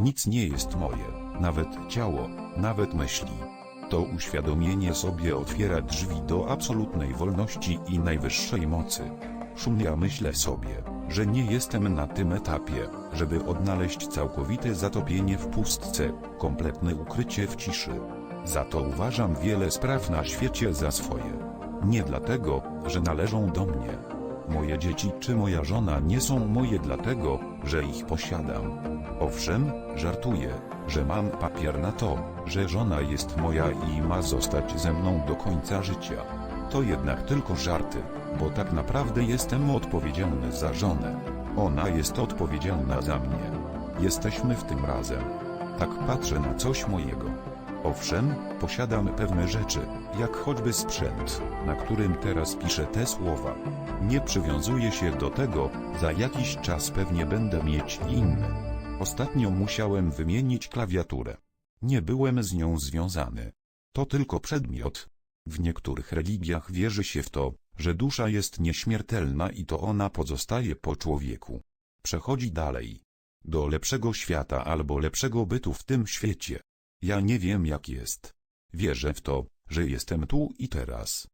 Nic nie jest moje, nawet ciało, nawet myśli. To uświadomienie sobie otwiera drzwi do absolutnej wolności i najwyższej mocy. Szumnie myślę sobie, że nie jestem na tym etapie, żeby odnaleźć całkowite zatopienie w pustce, kompletne ukrycie w ciszy. Za to uważam wiele spraw na świecie za swoje. Nie dlatego, że należą do mnie. Moje dzieci czy moja żona nie są moje dlatego, że ich posiadam. Owszem, żartuję, że mam papier na to, że żona jest moja i ma zostać ze mną do końca życia. To jednak tylko żarty, bo tak naprawdę jestem odpowiedzialny za żonę. Ona jest odpowiedzialna za mnie. Jesteśmy w tym razem. Tak patrzę na coś mojego. Owszem, posiadam pewne rzeczy, jak choćby sprzęt, na którym teraz piszę te słowa. Nie przywiązuję się do tego, za jakiś czas pewnie będę mieć inny. Ostatnio musiałem wymienić klawiaturę. Nie byłem z nią związany. To tylko przedmiot. W niektórych religiach wierzy się w to, że dusza jest nieśmiertelna i to ona pozostaje po człowieku. Przechodzi dalej. Do lepszego świata albo lepszego bytu w tym świecie. Ja nie wiem jak jest. Wierzę w to, że jestem tu i teraz.